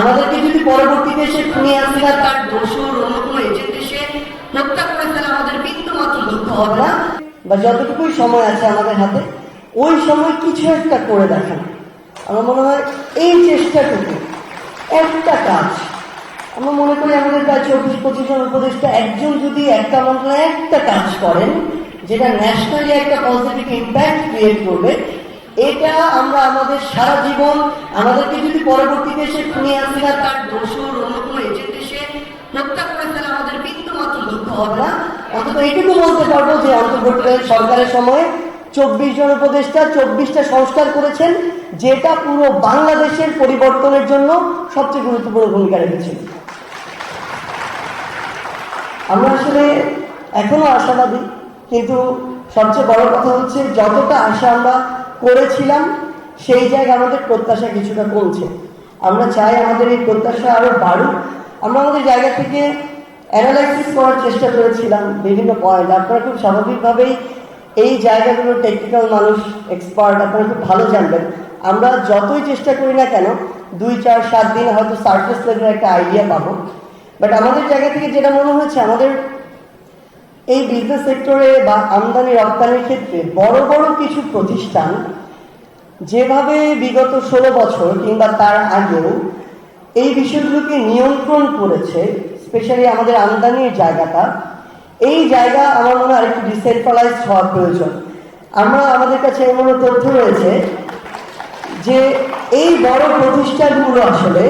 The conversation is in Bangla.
আমাদেরকে যদি পরবর্তীতে সে খুনি আসিরা তার দোষর অন্য কোনো এজেন্ট এসে হত্যা করে ফেলে, আমাদের বিন্দু মাত্র দুঃখ হবে না। বা যতটুকুই সময় আছে আমাদের হাতে, ওই সময় কিছু একটা করে দেখানো। আমার মনে হয় এই চেষ্টাটুকু, একটা কাজ। আমরা মনে করি আমাদের প্রায় চব্বিশ পঁচিশ জন উপদেষ্টা একজন যদি একটা মন্ত্রণালয়ে একটা কাজ করেন, যেটা ন্যাশনালি একটা পজিটিভ ইম্প্যাক্ট ক্রিয়েট করবে এটা আমরা আমাদের সারা জীবন, আমাদেরকে যদি পরবর্তীতে সে খুনি আসিরা তার দোষর অন্য কোনো এজেন্ট হত্যা করে ফেলে, আমাদের বিন্দু দুঃখ হবে না। অন্তত এইটুকু বলতে পারব যে অন্তর্বর্তীকালীন সরকারের সময় চব্বিশ জন উপদেষ্টা চব্বিশটা সংস্কার করেছেন, যেটা পুরো বাংলাদেশের পরিবর্তনের জন্য সবচেয়ে গুরুত্বপূর্ণ ভূমিকা রেখেছিল আমরা আসলে এখনও আশাবাদী, কিন্তু সবচেয়ে বড় কথা হচ্ছে, যতটা আশা আমরা করেছিলাম, সেই জায়গায় আমাদের প্রত্যাশা কিছুটা কমছে। আমরা চাই আমাদের এই প্রত্যাশা আরও বাড়ুক। আমরা আমাদের জায়গা থেকে অ্যানালাইসিস করার চেষ্টা করেছিলাম বিভিন্ন পয়েন্ট আপনারা খুব স্বাভাবিকভাবেই এই জায়গাগুলোর টেকনিক্যাল মানুষ এক্সপার্ট আপনারা খুব ভালো জানবেন। আমরা যতই চেষ্টা করি না কেন, দুই, চার, সাত দিন হয়তো সার্ফেস লেভেলের একটা আইডিয়া পাবো। বাট আমাদের জায়গা থেকে যেটা মনে হয়েছে আমাদের এই বিজনেস সেক্টরে বা আমদানি রপ্তানির ক্ষেত্রে বড় বড় কিছু প্রতিষ্ঠান যেভাবে বিগত ষোলো বছর কিংবা তার আগেও এই বিষয়গুলোকে নিয়ন্ত্রণ করেছে, স্পেশালি আমাদের আমদানির জায়গাটা, এই জায়গা আমার মনে হয় একটু ডিসেন্ট্রালাইজ হওয়ার প্রয়োজন। আমরা আমাদের কাছে এমন তথ্য রয়েছে যে এই বড় প্রতিষ্ঠানগুলো আসলে